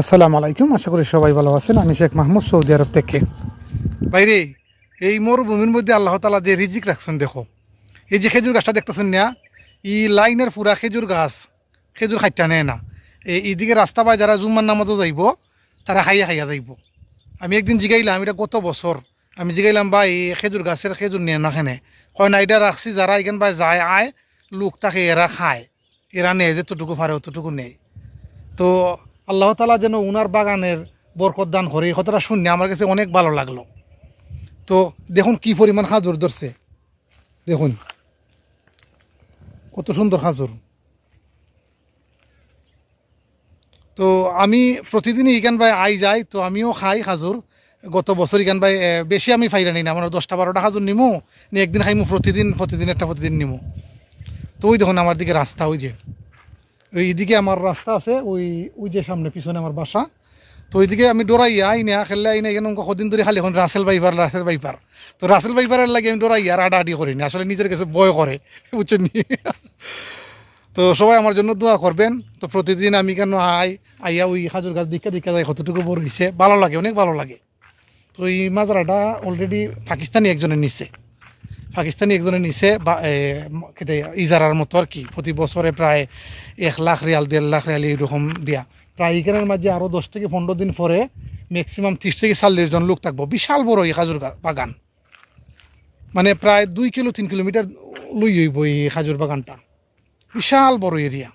আসসালামু আলাইকুম, আশা করি সবাই ভালো আছেন। আমি শেখ মাহমুদ, সৌদি আরব থেকে। বাইরে এই মরুভূমির মধ্যে আল্লাহ তালা যে রিজিক রাখছেন, দেখো। এই যে খেজুর গাছটা দেখতেছেন না ই লাইনের পুরা খেজুর গাছ, খেজুর খাইটা নেয় না। এই এইদিকে রাস্তা পায় যারা জুম্মার নামাজও যাইব, তারা খাইয়া খাইয়া যাইব। আমি একদিন জিগাইলাম, এটা কত বছর। আমি জিগাইলাম বা এই খেজুর গাছের খেজুর নিয়ে না খেনে। কয়, না, এটা রাখছি, যারা এখান বা যায়, আয়। লোক তাকে এরা খায়। এরা নেয়, যেতটুকু পারে অতটুকু নেই তো আল্লাহ তালা যেন উনার বাগানের বরকত দান করে। এই কথাটা শুনে আমার কাছে অনেক ভালো লাগল। তো দেখুন কি পরিমাণ খাজুর ধরছে। দেখুন। কত সুন্দর খাজুর। তো আমি প্রতিদিনই ইকান ভাই আই যাই, তো আমিও খাই খাজুর। গত বছর ইকান ভাই বেশি আমি ফাইরা নিই না, আমার দশটা বারোটা খাজুর নিমু নি একদিন খাইমু, প্রতিদিন প্রতিদিন একটা প্রতিদিন নিমু। তো ওই দেখুন আমার দিকে রাস্তা ওই যে। ওই দিকে আমার রাস্তা আছে, ওই ওই যে সামনে পিছনে আমার বাসা। তো ওইদিকে আমি ডরাইয়া আই না খেললে আই না এখানে কদিন ধরে খালি এখন রাসেল বাইপার রাসেল বাইপার তো রাসেল বাইপারের লাগে আমি ডরাইয়া আর আডাআডি করি না, আসলে নিজের কাছে বয় করে, বুঝছেন? তো সবাই আমার জন্য দোয়া করবেন। তো প্রতিদিন আমি কেন আই, আইয়া ওই হাজুর গাছ দিকে দিকে যাই, কতটুকু বড় হয়েছে ভালো লাগে, অনেক ভালো লাগে। তো এই মাজারাটা অলরেডি পাকিস্তানি একজনের নিচ্ছে পাকিস্তানি একজনে নিছে ইজারার মতো আর কি। প্রতি বছরে প্রায় এক লাখ রিয়াল, দেড় লাখ রিয়াল এইরকম দিয়া। প্রায় এখানের মাঝে আরও দশ থেকে পনেরো দিন পরে ম্যাক্সিমাম ত্রিশ থেকে চল্লিশ জন লোক থাকব। বিশাল বড় এই খাজুর বাগান। মানে প্রায় দুই কিলো, তিন কিলোমিটার লই হইব এই খাজুর বাগানটা। বিশাল বড় এরিয়া